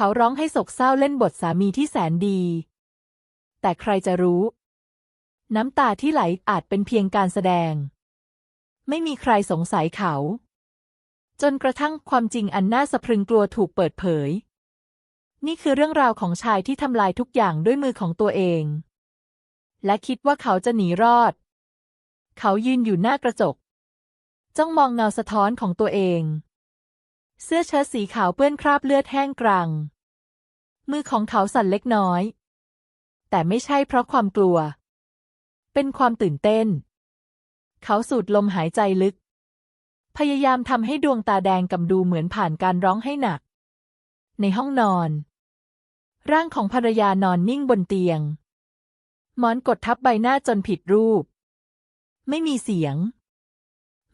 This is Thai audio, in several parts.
เขาร้องให้โศกเศร้าเล่นบทสามีที่แสนดี แต่ใครจะรู้ น้ำตาที่ไหลอาจเป็นเพียงการแสดง ไม่มีใครสงสัยเขา จนกระทั่งความจริงอันน่าสะพรึงกลัวถูกเปิดเผย นี่คือเรื่องราวของชายที่ทำลายทุกอย่างด้วยมือของตัวเอง และคิดว่าเขาจะหนีรอด เขายืนอยู่หน้า กระจก จ้องมองเงาสะท้อนของตัวเอง เสื้อเชิ้ตสีขาวเปื้อนคราบเลือดแห้งกรัง มือของเขาสั่นเล็กน้อย แต่ไม่ใช่เพราะความกลัว เป็นความตื่นเต้น เขาสูดลมหายใจลึก พยายามทำให้ดวงตาแดงกำดูเหมือนผ่านการร้องให้หนัก ในห้องนอน ร่างของภรรยานอนนิ่งบนเตียงหมอนกดทับใบหน้าจนผิดรูป ไม่มีเสียง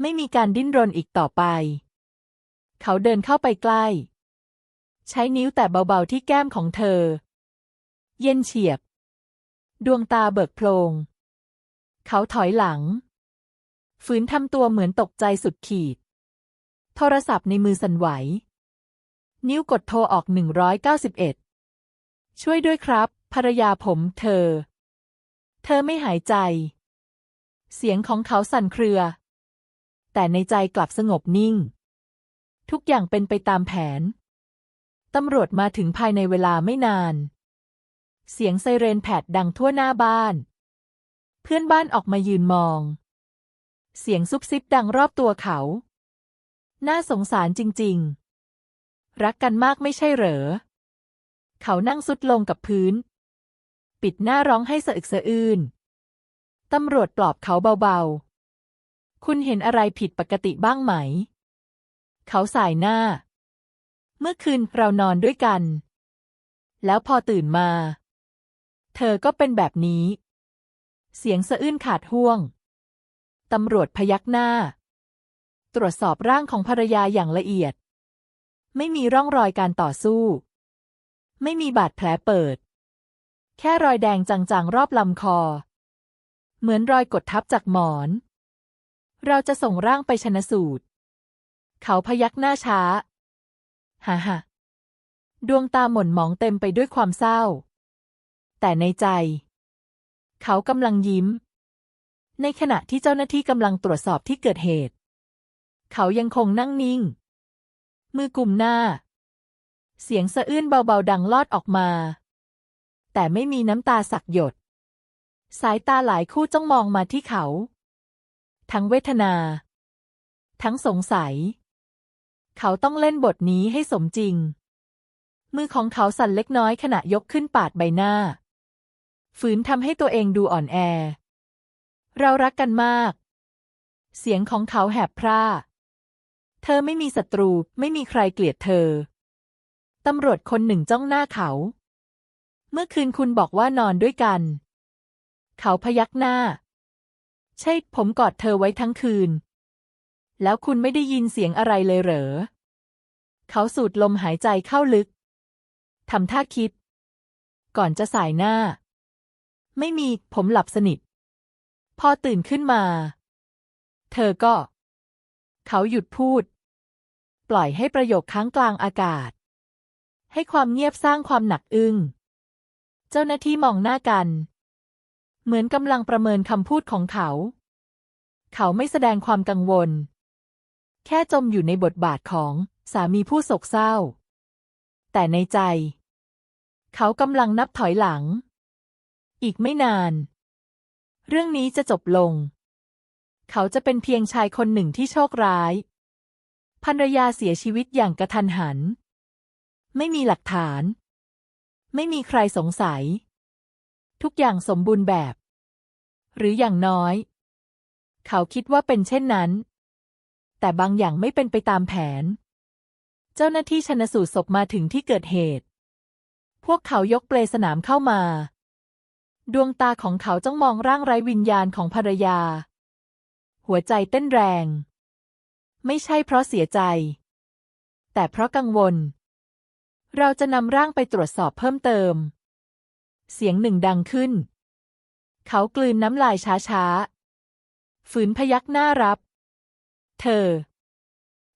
ไม่มีการดิ้นรนอีกต่อไป เขาเดินเข้าไปใกล้ ใช้นิ้วแตะเบาๆที่แก้มของเธอ เย็นเฉียบ ดวงตาเบิกโพลงเขาถอยหลัง ฝืนทำตัวเหมือนตกใจสุดขีด โทรศัพท์ในมือสั่นไหว นิ้วกดโทรออก191ช่วยด้วยครับ ภรรยาผมเธอ เธอไม่หายใจ เสียงของเขาสั่นเครือ แต่ในใจกลับสงบนิ่ง ทุกอย่างเป็นไปตามแผน ตำรวจมาถึงภายในเวลาไม่นาน เสียงไซเรนแผดดังทั่วหน้าบ้าน เพื่อนบ้านออกมายืนมอง เสียงซุบซิบดังรอบตัวเขา น่าสงสารจริง ๆ รักกันมากไม่ใช่เหรอ เขานั่งสุดลงกับพื้น ปิดหน้าร้องให้สะอึกสะอื้นตำรวจปลอบเขาเบาๆ คุณเห็นอะไรผิดปกติบ้างไหม เขาสายหน้า เมื่อคืนเรานอนด้วยกัน แล้วพอตื่นมา เธอก็เป็นแบบนี้ เสียงสะอื้นขาดห่วง ตำรวจพยักหน้า ตรวจสอบร่างของภรรยาอย่างละเอียด ไม่มีร่องรอยการต่อสู้ ไม่มีบาดแผลเปิด แค่รอยแดงจางๆรอบลำคอ เหมือนรอยกดทับจากหมอนเราจะส่งร่างไปชนะสูตร เขาพยักหน้าช้า ฮ่าฮ่าดวงตาหม่นหมองเต็มไปด้วยความเศร้า แต่ในใจ เขากำลังยิ้ม ในขณะที่เจ้าหน้าที่กำลังตรวจสอบที่เกิดเหตุ เขายังคงนั่งนิ่ง มือกุมหน้า เสียงสะอื้นเบาๆดังลอดออกมา แต่ไม่มีน้ำตาสักหยด สายตาหลายคู่จ้องมองมาที่เขา ทั้งเวทนา ทั้งสงสัย เขาต้องเล่นบทนี้ให้สมจริง มือของเขาสั่นเล็กน้อยขณะยกขึ้นปาดใบหน้า ฝืนทำให้ตัวเองดูอ่อนแอ เรารักกันมาก เสียงของเขาแหบพร่า เธอไม่มีศัตรู ไม่มีใครเกลียดเธอ ตำรวจคนหนึ่งจ้องหน้าเขา เมื่อคืนคุณบอกว่านอนด้วยกัน เขาพยักหน้า ใช่ ผมกอดเธอไว้ทั้งคืน แล้วคุณไม่ได้ยินเสียงอะไรเลยเหรอ เขาสูดลมหายใจเข้าลึก ทำท่าคิด ก่อนจะสายหน้า ไม่มี ผมหลับสนิท พอตื่นขึ้นมา เธอก็ เขาหยุดพูด ปล่อยให้ประโยคค้างกลางอากาศ ให้ความเงียบสร้างความหนักอึ้ง เจ้าหน้าที่มองหน้ากัน เหมือนกำลังประเมินคำพูดของเขา เขาไม่แสดงความกังวล แค่จมอยู่ในบทบาทของสามีผู้โศกเศร้า แต่ในใจ เขากำลังนับถอยหลัง อีกไม่นาน เรื่องนี้จะจบลง เขาจะเป็นเพียงชายคนหนึ่งที่โชคร้ายภรรยาเสียชีวิตอย่างกระทันหัน ไม่มีหลักฐาน ไม่มีใครสงสัย ทุกอย่างสมบูรณ์แบบ หรืออย่างน้อย เขาคิดว่าเป็นเช่นนั้น แต่บางอย่างไม่เป็นไปตามแผน เจ้าหน้าที่ชนสูตรศพมาถึงที่เกิดเหตุ พวกเขายกเปลสนามเข้ามา ดวงตาของเขาจ้องมองร่างไร้วิญญาณของภรรยา หัวใจเต้นแรง ไม่ใช่เพราะเสียใจ แต่เพราะกังวล เราจะนำร่างไปตรวจสอบเพิ่มเติม เสียงหนึ่งดังขึ้น เขากลืนน้ำลายช้าๆฝืนพยักหน้ารับ เธอ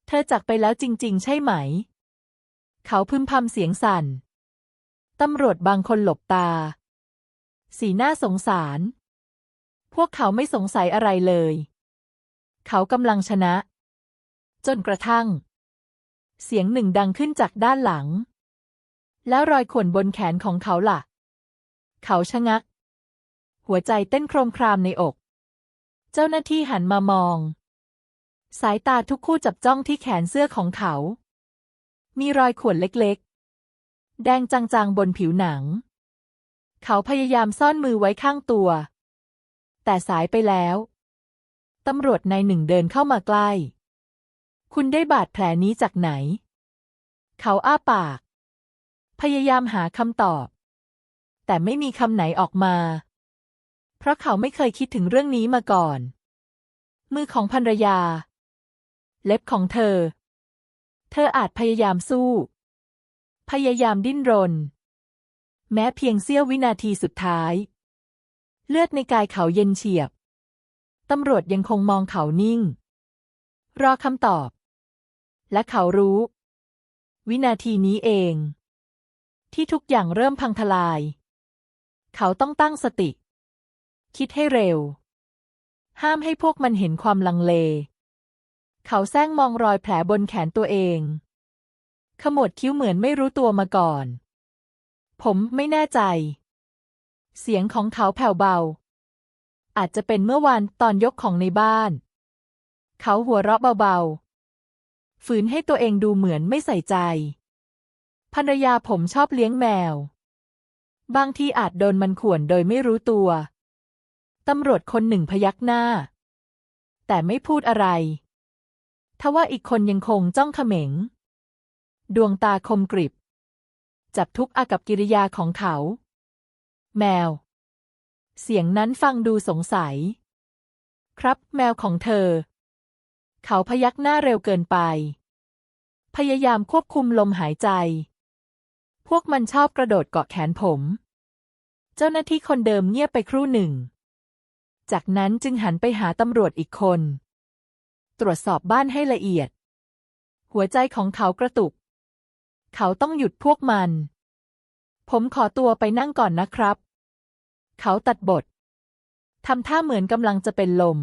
เธอจากไปแล้วจริง ๆ ใช่ไหม เขาพึมพำเสียงสั่น ตำรวจบางคนหลบตา สีหน้าสงสาร พวกเขาไม่สงสัยอะไรเลย เขากำลังชนะ จนกระทั่ง เสียงหนึ่งดังขึ้นจากด้านหลัง แล้วรอยข่วนบนแขนของเขาล่ะ เขาชะงัก หัวใจเต้นโครมครามในอก เจ้าหน้าที่หันมามอง สายตาทุกคู่จับจ้องที่แขนเสื้อของเขา มีรอยข่วนเล็กๆ แดงจางๆบนผิวหนัง เขาพยายามซ่อนมือไว้ข้างตัว แต่สายไปแล้ว ตำรวจนายหนึ่งเดินเข้ามาใกล้ คุณได้บาดแผลนี้จากไหน เขาอ้าปาก พยายามหาคำตอบ แต่ไม่มีคำไหนออกมา เพราะเขาไม่เคยคิดถึงเรื่องนี้มาก่อนมือของภรรยา เล็บของเธอ เธออาจพยายามสู้ พยายามดิ้นรน แม้เพียงเสี้ยววินาทีสุดท้าย เลือดในกายเขาเย็นเฉียบ ตำรวจยังคงมองเขานิ่ง รอคำตอบ และเขารู้ วินาทีนี้เอง ที่ทุกอย่างเริ่มพังทลาย เขาต้องตั้งสติ คิดให้เร็ว ห้ามให้พวกมันเห็นความลังเล เขาแซงมองรอยแผลบนแขนตัวเอง ขมวดคิ้วเหมือนไม่รู้ตัวมาก่อน ผมไม่แน่ใจ เสียงของเขาแผ่วเบา อาจจะเป็นเมื่อวานตอนยกของในบ้าน เขาหัวเราะเบาๆ ฝืนให้ตัวเองดูเหมือนไม่ใส่ใจ ภรรยาผมชอบเลี้ยงแมว บางทีอาจโดนมันข่วนโดยไม่รู้ตัว ตำรวจคนหนึ่งพยักหน้า แต่ไม่พูดอะไร ทว่าอีกคนยังคงจ้องเขม็ง ดวงตาคมกริบ จับทุกอากับกิริยาของเขา แมว เสียงนั้นฟังดูสงสัย ครับแมวของเธอ เขาพยักหน้าเร็วเกินไป พยายามควบคุมลมหายใจ พวกมันชอบกระโดดเกาะแขนผม เจ้าหน้าที่คนเดิมเงียบไปครู่หนึ่ง จากนั้นจึงหันไปหาตำรวจอีกคน ตรวจสอบบ้านให้ละเอียด หัวใจของเขากระตุก เขาต้องหยุดพวกมัน ผมขอตัวไปนั่งก่อนนะครับ เขาตัดบททำท่าเหมือนกำลังจะเป็นลม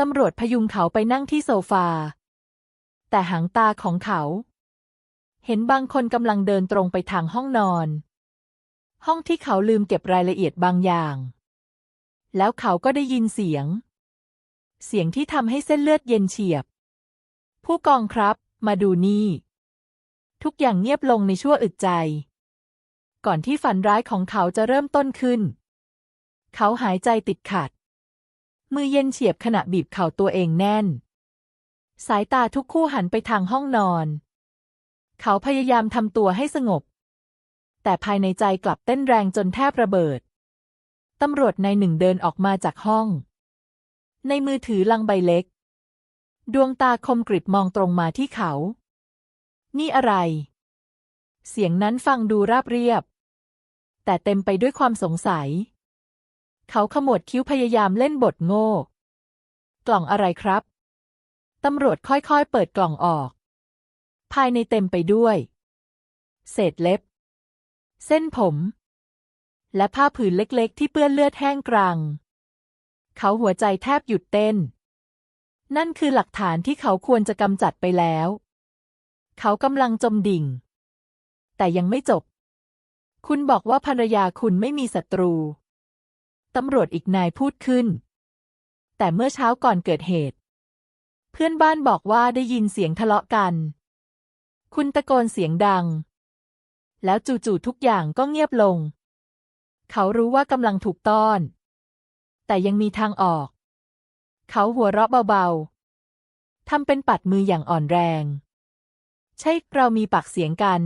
ตำรวจพยุงเขาไปนั่งที่โซฟา แต่หางตาของเขา เห็นบางคนกำลังเดินตรงไปทางห้องนอน ห้องที่เขาลืมเก็บรายละเอียดบางอย่าง แล้วเขาก็ได้ยินเสียง เสียงที่ทำให้เส้นเลือดเย็นเฉียบ ผู้กองครับ มาดูนี่ ทุกอย่างเงียบลงในชั่วอึดใจ ก่อนที่ฝันร้ายของเขาจะเริ่มต้นขึ้น เขาหายใจติดขัด มือเย็นเฉียบขณะบีบเข่าตัวเองแน่น สายตาทุกคู่หันไปทางห้องนอน เขาพยายามทำตัวให้สงบ แต่ภายในใจกลับเต้นแรงจนแทบระเบิดตำรวจนายหนึ่งเดินออกมาจากห้อง ในมือถือลังใบเล็ก ดวงตาคมกริบมองตรงมาที่เขา นี่อะไร เสียงนั้นฟังดูราบเรียบ แต่เต็มไปด้วยความสงสัย เขาขมวดคิ้วพยายามเล่นบทโง่ กล่องอะไรครับ ตำรวจค่อยๆ เปิดกล่องออก ภายในเต็มไปด้วย เศษเล็บ เส้นผม และผ้าผืนเล็กๆ ที่เปื้อนเลือดแห้งกรัง เขาหัวใจแทบหยุดเต้น นั่นคือหลักฐานที่เขาควรจะกำจัดไปแล้ว เขากำลังจมดิ่ง แต่ยังไม่จบ คุณบอกว่าภรรยาคุณไม่มีศัตรู ตำรวจอีกนายพูดขึ้น แต่เมื่อเช้าก่อนเกิดเหตุ เพื่อนบ้านบอกว่าได้ยินเสียงทะเลาะกัน คุณตะโกนเสียงดัง แล้วจู่ๆทุกอย่างก็เงียบลง เขารู้ว่ากำลังถูกต้อน แต่ยังมีทางออก เขาหัวเราะเบาๆทำเป็นปัดมืออย่างอ่อนแรง ใช่เรามีปากเสียงกัน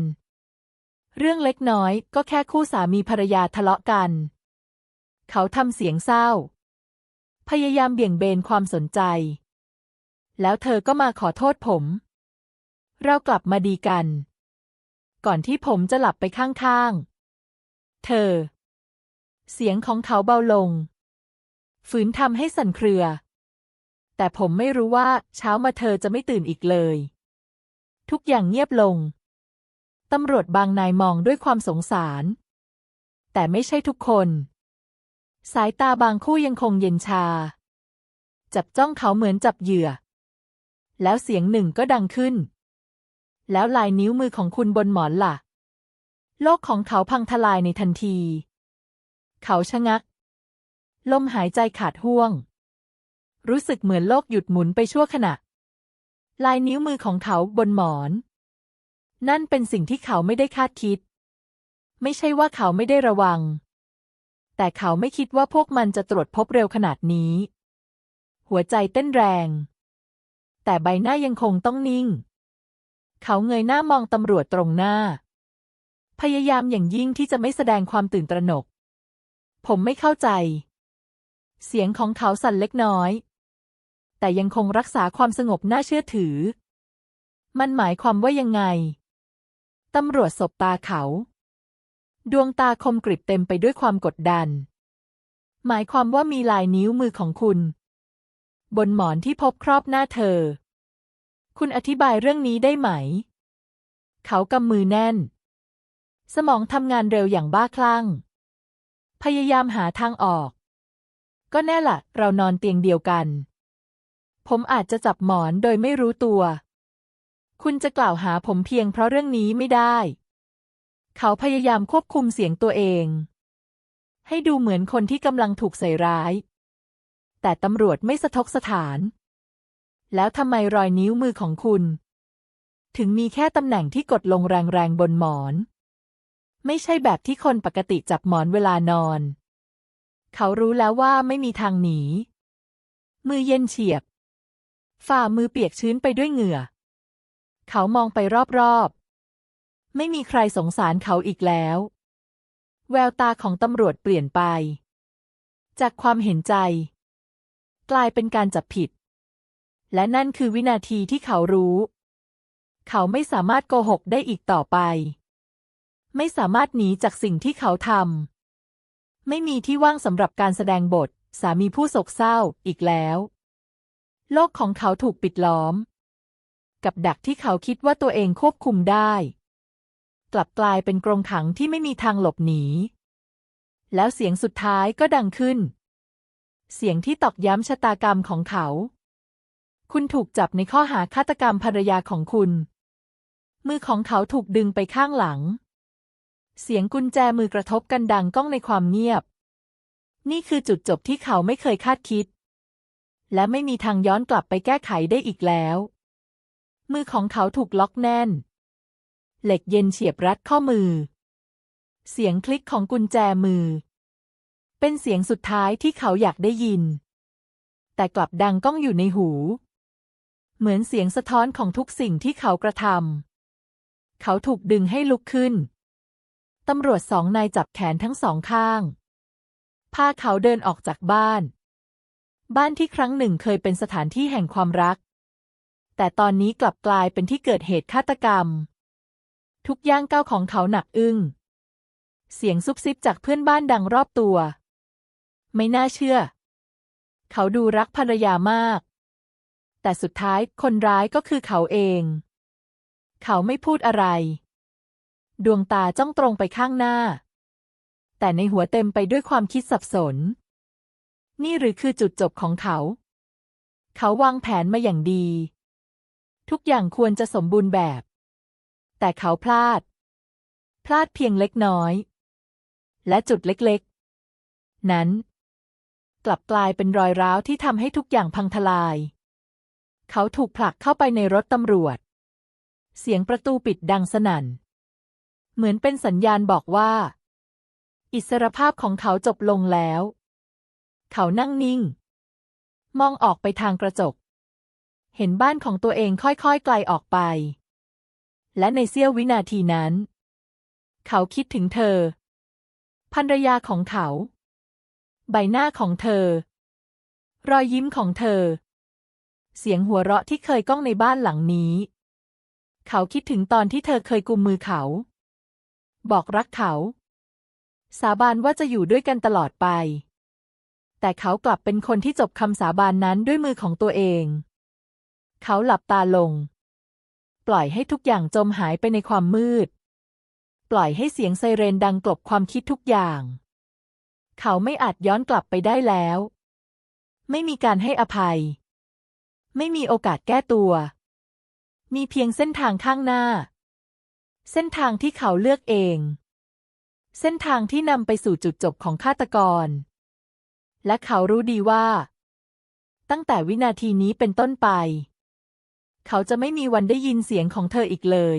เรื่องเล็กน้อยก็แค่คู่สามีภรรยาทะเลาะกัน เขาทำเสียงเศร้า พยายามเบี่ยงเบนความสนใจ แล้วเธอก็มาขอโทษผม เรากลับมาดีกัน ก่อนที่ผมจะหลับไปข้างๆ เธอ เสียงของเขาเบาลง ฝืนทำให้สั่นเครือ แต่ผมไม่รู้ว่าเช้ามาเธอจะไม่ตื่นอีกเลย ทุกอย่างเงียบลง ตำรวจบางนายมองด้วยความสงสาร แต่ไม่ใช่ทุกคน สายตาบางคู่ยังคงเย็นชา จับจ้องเขาเหมือนจับเหยื่อ แล้วเสียงหนึ่งก็ดังขึ้น แล้วลายนิ้วมือของคุณบนหมอนล่ะ โลกของเขาพังทลายในทันที เขาชะงัก ลมหายใจขาดห่วง รู้สึกเหมือนโลกหยุดหมุนไปชั่วขณะ ลายนิ้วมือของเขาบนหมอน นั่นเป็นสิ่งที่เขาไม่ได้คาดคิด ไม่ใช่ว่าเขาไม่ได้ระวัง แต่เขาไม่คิดว่าพวกมันจะตรวจพบเร็วขนาดนี้ หัวใจเต้นแรง แต่ใบหน้ายังคงต้องนิ่ง เขาเงยหน้ามองตำรวจตรงหน้า พยายามอย่างยิ่งที่จะไม่แสดงความตื่นตระหนกผมไม่เข้าใจ เสียงของเขาสั่นเล็กน้อย แต่ยังคงรักษาความสงบน่าเชื่อถือ มันหมายความว่ายังไง ตำรวจสบตาเขา ดวงตาคมกริบเต็มไปด้วยความกดดัน หมายความว่ามีลายนิ้วมือของคุณ บนหมอนที่พบครอบหน้าเธอ คุณอธิบายเรื่องนี้ได้ไหม เขากำมือแน่น สมองทำงานเร็วอย่างบ้าคลั่ง พยายามหาทางออก ก็แน่ละ เรานอนเตียงเดียวกัน ผมอาจจะจับหมอนโดยไม่รู้ตัว คุณจะกล่าวหาผมเพียงเพราะเรื่องนี้ไม่ได้ เขาพยายามควบคุมเสียงตัวเอง ให้ดูเหมือนคนที่กำลังถูกใส่ร้าย แต่ตำรวจไม่สะทกสถาน แล้วทำไมรอยนิ้วมือของคุณ ถึงมีแค่ตำแหน่งที่กดลงแรงๆบนหมอน ไม่ใช่แบบที่คนปกติจับหมอนเวลานอน เขารู้แล้วว่าไม่มีทางหนี มือเย็นเฉียบ ฝ่ามือเปียกชื้นไปด้วยเหงื่อ เขามองไปรอบๆ ไม่มีใครสงสารเขาอีกแล้ว แววตาของตำรวจเปลี่ยนไป จากความเห็นใจ กลายเป็นการจับผิด และนั่นคือวินาทีที่เขารู้ เขาไม่สามารถโกหกได้อีกต่อไป ไม่สามารถหนีจากสิ่งที่เขาทำ ไม่มีที่ว่างสำหรับการแสดงบท สามีผู้โศกเศร้าอีกแล้ว โลกของเขาถูกปิดล้อม กับดักที่เขาคิดว่าตัวเองควบคุมได้ กลับกลายเป็นกรงขังที่ไม่มีทางหลบหนี แล้วเสียงสุดท้ายก็ดังขึ้น เสียงที่ตอกย้ำชะตากรรมของเขา คุณถูกจับในข้อหาฆาตกรรมภรรยาของคุณ มือของเขาถูกดึงไปข้างหลัง เสียงกุญแจมือกระทบกันดังก้องในความเงียบ นี่คือจุดจบที่เขาไม่เคยคาดคิด และไม่มีทางย้อนกลับไปแก้ไขได้อีกแล้ว มือของเขาถูกล็อกแน่น เหล็กเย็นเฉียบรัดข้อมือ เสียงคลิกของกุญแจมือ เป็นเสียงสุดท้ายที่เขาอยากได้ยิน แต่กลับดังก้องอยู่ในหู เหมือนเสียงสะท้อนของทุกสิ่งที่เขากระทำเขาถูกดึงให้ลุกขึ้น ตำรวจสองนายจับแขนทั้งสองข้าง พาเขาเดินออกจากบ้าน บ้านที่ครั้งหนึ่งเคยเป็นสถานที่แห่งความรัก แต่ตอนนี้กลับกลายเป็นที่เกิดเหตุฆาตกรรม ทุกย่างก้าวของเขาหนักอึ้ง เสียงซุบซิบจากเพื่อนบ้านดังรอบตัว ไม่น่าเชื่อ เขาดูรักภรรยามาก แต่สุดท้ายคนร้ายก็คือเขาเอง เขาไม่พูดอะไร ดวงตาจ้องตรงไปข้างหน้า แต่ในหัวเต็มไปด้วยความคิดสับสน นี่หรือคือจุดจบของเขา เขาวางแผนมาอย่างดี ทุกอย่างควรจะสมบูรณ์แบบ แต่เขาพลาด พลาดเพียงเล็กน้อย และจุดเล็กๆ นั้น กลับกลายเป็นรอยร้าวที่ทำให้ทุกอย่างพังทลาย เขาถูกผลักเข้าไปในรถตำรวจ เสียงประตูปิดดังสนั่น เหมือนเป็นสัญญาณบอกว่า อิสรภาพของเขาจบลงแล้ว เขานั่งนิ่ง มองออกไปทางกระจก เห็นบ้านของตัวเองค่อยๆไกลออกไป และในเสี้ยววินาทีนั้น เขาคิดถึงเธอภรรยาของเขา ใบหน้าของเธอ รอยยิ้มของเธอ เสียงหัวเราะที่เคยก้องในบ้านหลังนี้ เขาคิดถึงตอนที่เธอเคยกุมมือเขา บอกรักเขา สาบานว่าจะอยู่ด้วยกันตลอดไป แต่เขากลับเป็นคนที่จบคำสาบานนั้นด้วยมือของตัวเอง เขาหลับตาลง ปล่อยให้ทุกอย่างจมหายไปในความมืด ปล่อยให้เสียงไซเรนดังกลบความคิดทุกอย่าง เขาไม่อาจย้อนกลับไปได้แล้ว ไม่มีการให้อภัย ไม่มีโอกาสแก้ตัว มีเพียงเส้นทางข้างหน้า เส้นทางที่เขาเลือกเอง เส้นทางที่นำไปสู่จุดจบของฆาตกร และเขารู้ดีว่า ตั้งแต่วินาทีนี้เป็นต้นไป เขาจะไม่มีวันได้ยินเสียงของเธออีกเลย